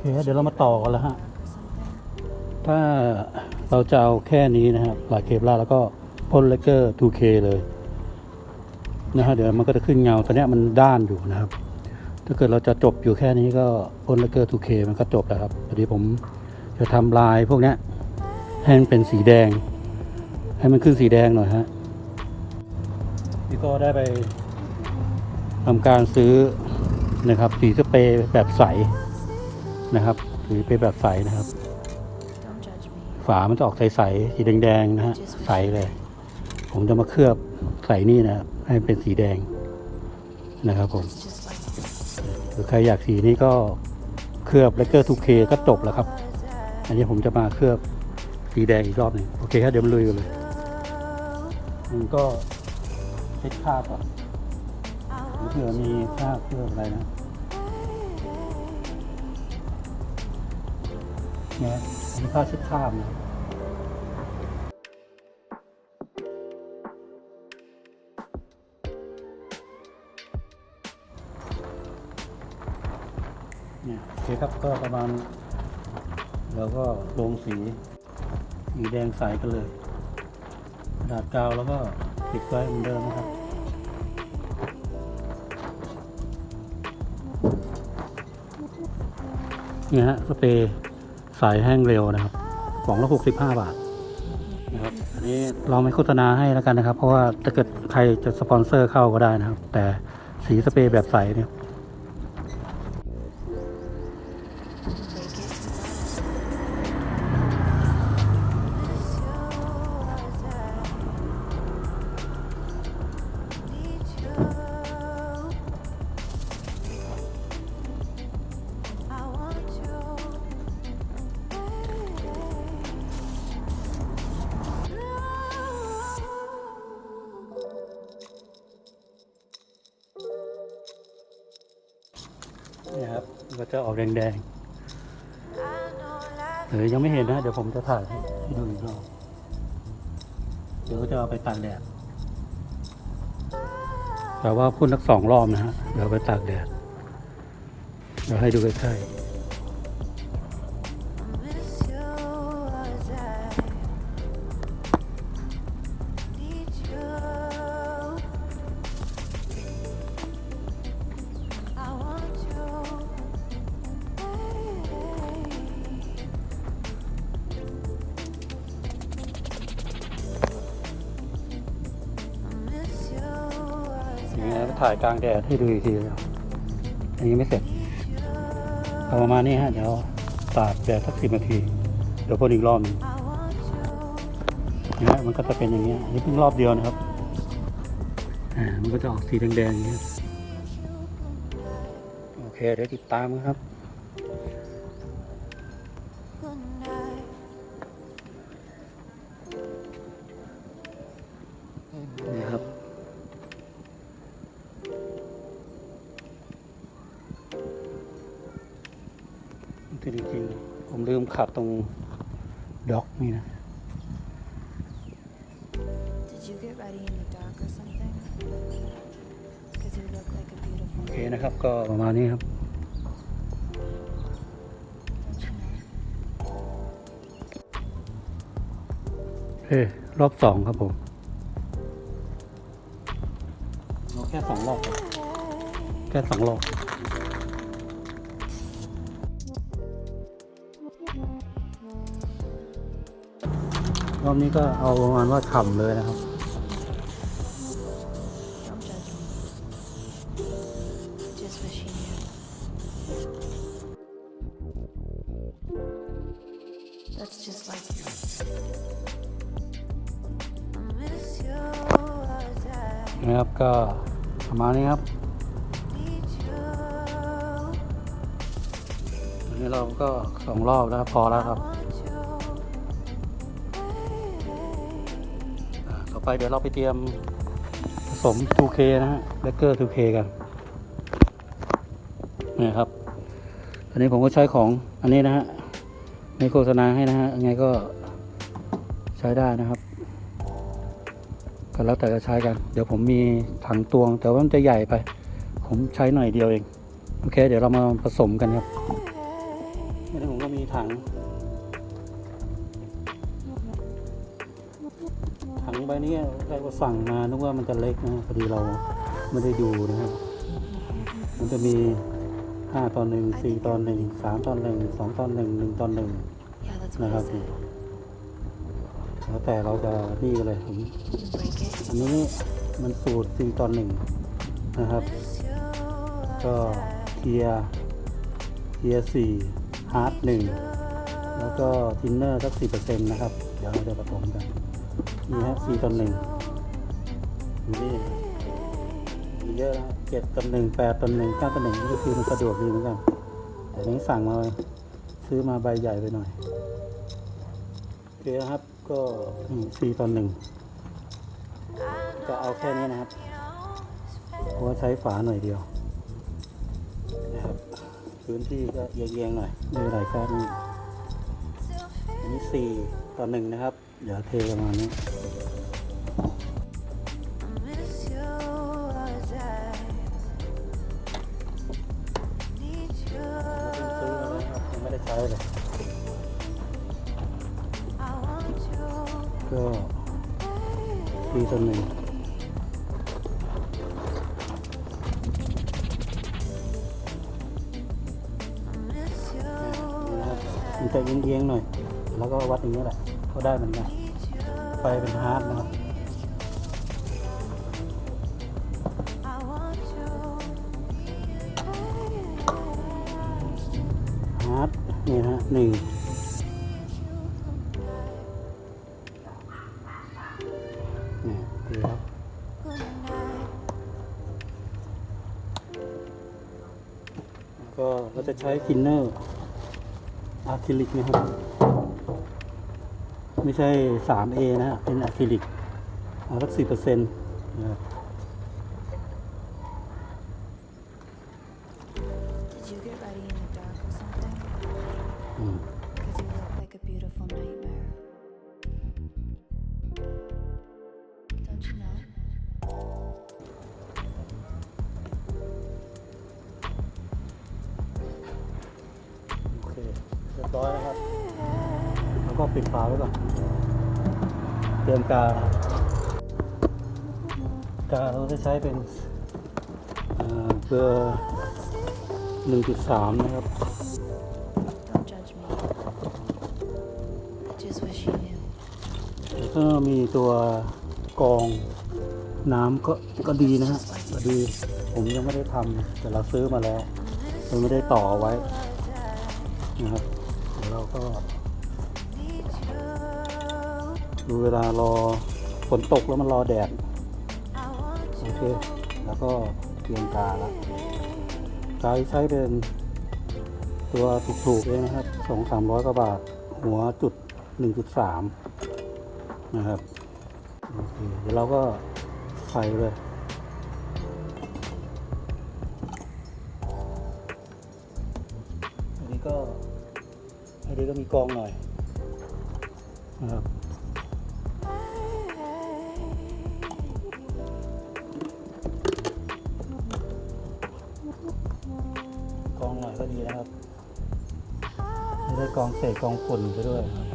เคเดี๋ยวเรามาต่อกันแล้วฮะ ถ้าเราจะเอาแค่นี้นะครับหลายเคปลาแล้วก็พ่นเลเกอร์ 2K เลยนะฮะเดี๋ยวมันก็จะขึ้นเงาตอนนี้มันด้านอยู่นะครับ ถ้าเกิดเราจะจบอยู่แค่นี้ก็พ่นเลเกอร์ 2K มันก็จบแล้วครับพอดีผมจะทำลายพวกนี้ให้มันเป็นสีแดง ให้มันขึ้นสีแดงหน่อยฮะนี่ก็ได้ไปทำการซื้อนะครับสีสเปรย์แบบใส นะครับสีสเปรย์แบบใสนะครับ Don't judge me. ฝามันจะออกใสๆสีแดงๆนะฮะใสเลย ผมจะมาเคลือบใส่นี่นะครับให้เป็นสีแดงนะครับผม It's just like หรือใครอยากสีนี้ก็เคลือบเลกเกอร์ 2K ก็จบแล้วครับ อันนี้ผมจะมาเคลือบสีแดงอีกรอบหนึ่งโอเคครับเดี๋ยวมันลุยกันเลยมันก็เช็ดคราบก่อนเผื่อมีคราบเคลือบอะไรนะ นะมีข้าเช็ดคราบนะเนี่ยโอเคครับก็ประมาณเราก็ลงสีสีแดงใสกันเลยกระดาษกาวแล้วก็ปิดไว้เหมือนเดิมนะครับนี่ฮะสเปรย์ สายแห้งเร็วนะครับกล่องละหกสิบห้าบาทนะครับอันนี้เราไม่โฆษณาให้แล้วกันนะครับ เพราะว่าถ้าเกิดใครจะสปอนเซอร์เข้าก็ได้นะครับ แต่สีสเปรย์แบบใสเนี่ยเนี่ย ก็จะออกแดงๆหรือยังไม่เห็นนะ เดี๋ยวผมจะถ่ายให้ดูอีกรอบเดี๋ยวก็จะเอาไปตากแดดแต่ว่าพุ่นทักสองรอบนะฮะเดี๋ยวไปตากแดดเดี๋ยวให้ดูใกล้ๆ ถ่ายกลางแดดให้ดูอีกทีอันนี้ไม่เสร็จเอาประมาณนี้ฮะเดี๋ยวตากแดดสักสิบนาที เดี๋ยวพ่นอีกรอบนึงนะฮะมันก็จะเป็นอย่างนี้ยอันนี้เพิ่งรอบเดียวนะครับอ่ามันก็จะออกสีแดงๆอย่างนี้ยโอเคเดี๋ยวติดตามครับ จริงๆผมลืมขัดตรงด็อกนี่นะ Did you get ready in the dark or something? Because you look like a โอ beautiful เคนะครับก็ประมาณนี้ครับ don't you know? โอเครอบสองครับผมเราแค่สองรอบครับแค่สองรอบ รอบนี้ก็เอาประมาณว่าฉ่ำเลยนะครับ Don't judge me. Just wish you knew. That's just like you. นะครับก็ประมาณนี้ครับวันนี้เราก็สองรอบแล้วพอแล้วครับ อไปเดี๋ยวเราไปเตรียมผสม 2K นะฮะเลกเกอร์ 2K กันนี่ครับ อันนี้ผมก็ใช้ของอันนี้นะฮะไม่โฆษณาให้นะฮะยังไงก็ใช้ได้นะครับก็แล้วแต่จะใช้กัน เดี๋ยวผมมีถังตวง แต่ว่ามันจะใหญ่ไป ผมใช้หน่อยเดียวเอง โอเค เดี๋ยวเรามาผสมกันครับ Hey, มีถัง ถังใบนี้ใครก็สั่งมานึกว่ามันจะเล็กนะพอดีเราไม่ได้ดูนะครับ มันจะมีห้าตอนหนึ่งสี่ตอนหนึ่งสามตอนหนึ่งสองตอนหนึ่งหนึ่งตอนหนึ่ง Yeah, that's นะ what ค I รับ said. แล้วแต่เราจะนี่กันเลยผม You break it. อันนี้มันสูตรสี่ตอนหนึ่งนะครับ ก็เทียเทียสี่ฮาร์ดหนึ่งแล้วก็ทินเนอร์สักสี่เปอร์เซ็นต์นะครับ เดี๋ยวเราจะผสมกัน นี่ฮะสี่ตอนหนึ่งนี่มีเยอะนะเจ็ดตอนหนึ่งแปดตอนหนึ่งเก้าตอนหนึ่งนี่ก็คือมันสะดวกดีเหมือนกันแต่นี้สั่งมาซื้อมาใบใหญ่ไปหน่อยโอเคนะครับก็สี่ตอนหนึ่งจะเอาแค่นี้นะครับเพราะว่าใช้ฝาหน่อยเดียวนะครับพื้นที่ก็เอียงๆหน่อยไม่ไรครับนี่อันนี้สี่ต่อหนึ่งนะครับ เดี๋ยวเทประมาณนี้ไม่ได้ใช้เลยก็สี่ต่อหนึ่ง Miss you. นะมันจะเอียงๆหน่อย แล้วก็วัดอย่างนี้แหละ ก็ได้เหมือนกัน ไฟเป็นฮาร์ดนะครับฮาร์ดนี่นะฮะหนึ่งนี่ดีครับ Good night. แล้วก็เราจะใช้ทินเนอร์อะคริลิกนะครับ ไม่ใช่ 3A นะฮะ เป็นอะคริลิกเอาสักสิบเปอร์เซ็นต์นะครับ Did you get ready in the dark or something? อืม Cause you look like a beautiful nightmare. Don't you know? โอเคเรียบร้อยแล้วครับแล้ว ก็ปิดฝาไว้ก่อนเตรียมกากาเราจะใช้เป็นเอ่อเบอร์1.3นะครับ Don't judge me. I just wish you knew. แล้วก็มีตัวกรองน้ำก็ก็ดีนะฮะก็ดีผมยังไม่ได้ทำแต่เราซื้อมาแล้วเราไม่ได้ต่อไว้นะครับ ดูเวลารอฝนตกแล้วมันรอแดด โอเค แล้วก็เตรียมกาแล้วกาที่ใช้เป็นตัวถูกๆเองนะครับสองสามร้อยกว่าบาท หัวจุดหนึ่งจุดสามนะครับโอเคเดี๋ยวเราก็ใส่เลยอันนี้ก็อันนี้ก็มีกองหน่อยนะครับ กองหน่อยก็ดีนะครับไม่ได้กองเศษกองฝุ่นไปด้วยครับ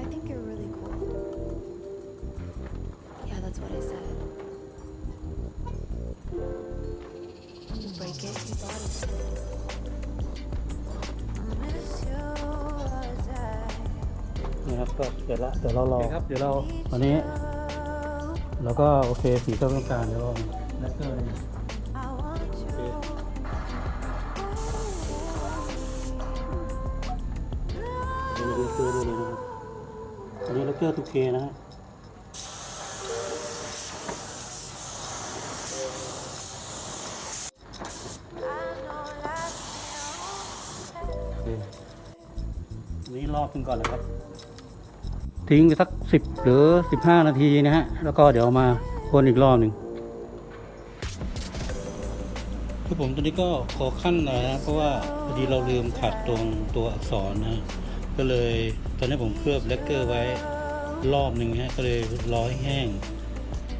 I think you're really cool. Yeah, that's what I said. You break it, you bought it. Miss you as I นี่ครับก็เสร็จละเดี๋ยวเรารอครับเดี๋ยวเราวันนี้ need เราก็โอเคสีที่ต้องการเดี๋ยวเราแลกเก อันนี้แลกเกอร์ทูเคนะฮะนี้รอบขึ้นก่อนเลยครับ ทิ้งไปสักสิบหรือสิบห้านาทีนะฮะ แล้วก็เดี๋ยวมาคนอีกรอบหนึ่งคือผมตอนนี้ก็ขอขั้นหน่อยนะเพราะว่าพอดีเราลืมขัดตรงตัวอักษรนะ ก็เลยตอนนี้ผมเคลือบเลกเกอร์ไว้รอบหนึ่งฮะก็เลยรอให้แห้ง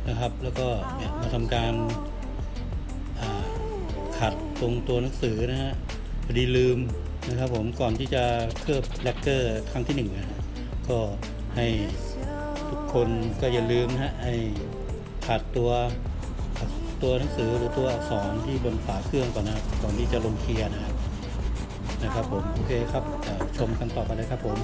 นะครับ แล้วก็เนี่ยมาทำการขัดตรงตัวหนังสือนะฮะพอดีลืมนะครับผมก่อนที่จะเคลือบแลกเกอร์ครั้งที่หนึ่งนะก็ให้ทุกคนก็อย่าลืมนะฮะไอ้ขัดตัวตัวหนังสือหรือตัวอักษรที่บนฝาเครื่องก่อนนะก่อนที่จะลงเคลียร์นะ นะครับผมโอเคครับชมกันต่อไปเลยครับผม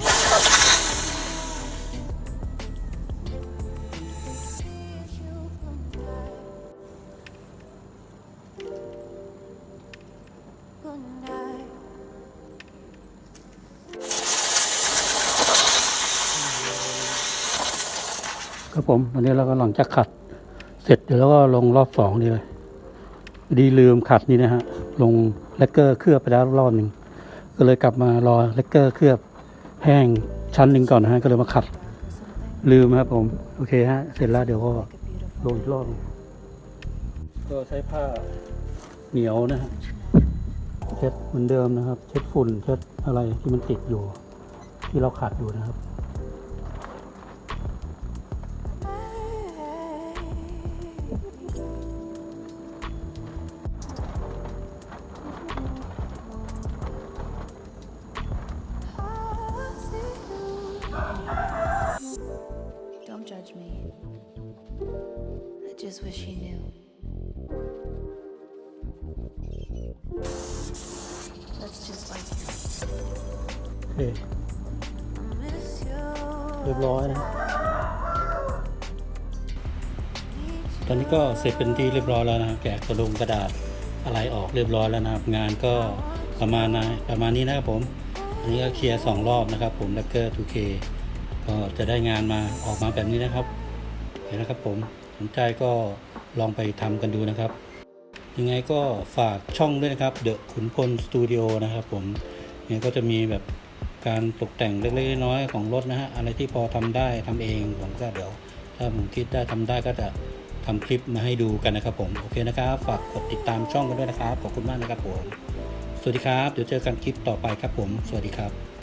ครับผมวันนี้เราก็หลังจากขัดเสร็จเดี๋ยวเราก็ลงรอบสองนี่เลย ดีลืมขัดนี่นะฮะ ลงแลกเกอร์เคลือบไปแล้วรอบหนึ่ง ก็เลยกลับมารอเลกเกอร์เคลือบแห้งชั้นหนึ่งก่อนนะฮะก็เลยมาขัด ลืมครับผม โอเคฮะ เสร็จแล้วเดี๋ยวก็ลงอีกรอบก็ใช้ผ้าเหนียวนะฮะเช็ดเหมือนเดิมนะครับ เช็ดฝุ่นเช็ดอะไรที่มันติดอยู่ ที่เราขัดอยู่นะครับ judge me. I just wish he knew. That's just like him. โอเค I miss you. เรียบร้อยนะ ตอนนี้ก็เสร็จเป็นที่เรียบร้อยแล้วนะครับแกะกระดงกระดาษอะไรออกเรียบร้อยแล้วนะครับ งานก็ประมาณนะประมาณนี้นะครับผม อันนี้ก็เคลียร์สองรอบนะครับผมแล้วก็ 2K ก็จะได้งานมาออกมาแบบนี้นะครับ เห็นนะครับผมสนใจก็ลองไปทำกันดูนะครับ ยังไงก็ฝากช่องด้วยนะครับ เดอะขุนพลสตูดิโอนะครับผมเนี่ยก็จะมีแบบการตกแต่งเล็กๆน้อยๆของรถนะฮะอะไรที่พอทำได้ทำเองผมก็เดี๋ยว ถ้าผมคิดได้ทำได้ก็จะทำคลิปมาให้ดูกันนะครับผม โอเคนะครับ ฝากกดติดตามช่องกันด้วยนะครับ ขอบคุณมากนะครับผม สวัสดีครับ เดี๋ยวเจอกันคลิปต่อไปครับผม สวัสดีครับ